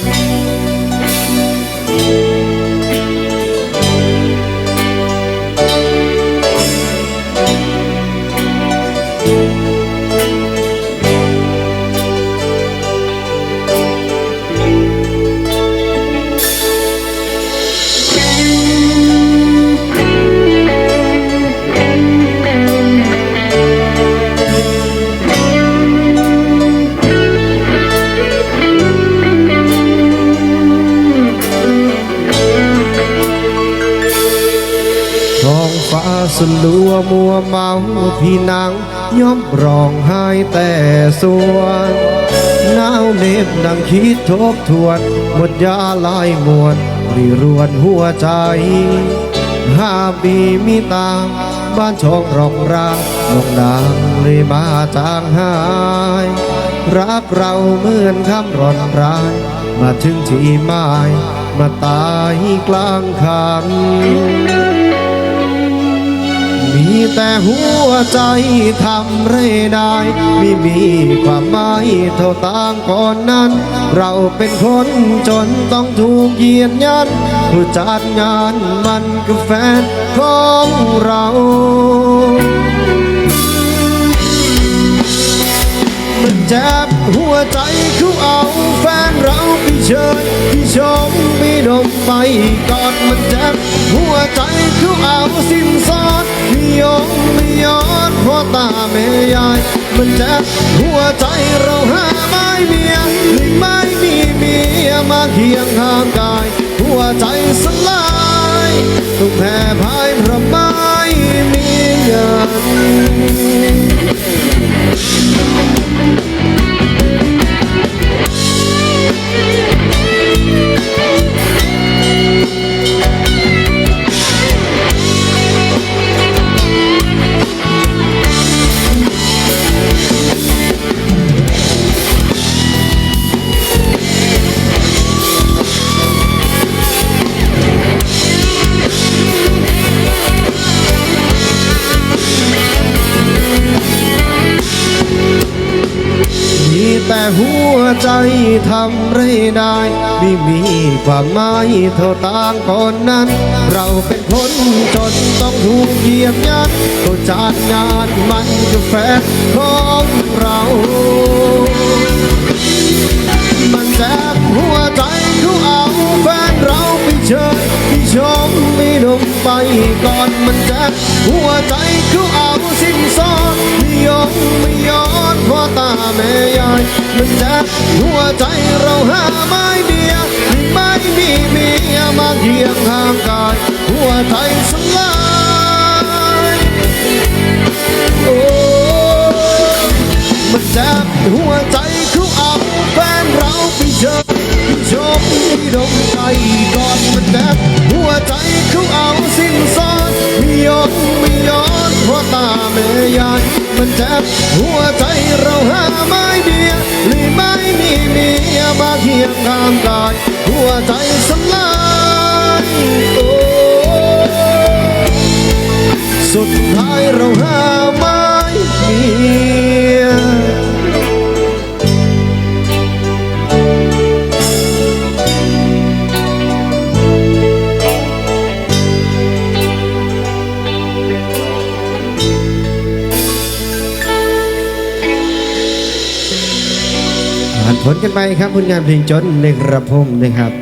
Bye. ท้องฟ้าสลัวมัวเมาพี่นางย้อมร้องไห้แต่ส่วนหนาวเน็บดังคิดทบทวนหมดยาลายมวนรีรวนหัวใจห้าปีมีตาบ้านช่องรองรางนกนางเลยมาจางหาย รักเราเหมือนคำร้อนราย มาถึงที่หมาย มาตายกลางคัน แต่หัวใจทำเรได้ไม่มีความหมายเท่าต่างก่อนนั้น เราเป็นคนจนต้องถูกเยียดยันผู้จัดงานมันคือแฟนของเรามันเจ็บหัวใจเขาเอาแฟนเราไปเชิญพี่ชมพี่ดมไปกอดมันเจ็บหัวใจ ตาแม่ยาย มันเจ็บหัวใจเราหาไม่เมียหรือไม่มีเมียมาเคียงห่างกาย หัวใจสลายต้องแพ้พายพระมา ใจทำไรได้ไม่มีความหมายเท่าต่างก่อนนั้น เราเป็นคนจนต้องถูกเหยียบยันก็จานงานมันก็แฟนของเรา มันแสบหัวใจเขาเอาแฟนเราไปเชิญพี่ชมไม่ดมไปก่อนมันแสบหัวใจเขาเอาสิ้นสอดไม่ยอมไม่ยอดพ่อตาแม่ยายมันแเคียงข้างกายหัวใจสลายโอ้มันแสบหัวใจเขาเอาแฟนเราไปเจอชมที่ดมใจก่อนมันแสบหัวใจเขาเอาสิ้นสอดไม่ยอมไม่ยอมเพราะตาแม่ยายมันแสบหัวใจเราหาไม่เดียหรือไม่มีเมียมาเคียงข้างกาย ผลกันไปครับผลงานเพลงจนในกระผมนะครับ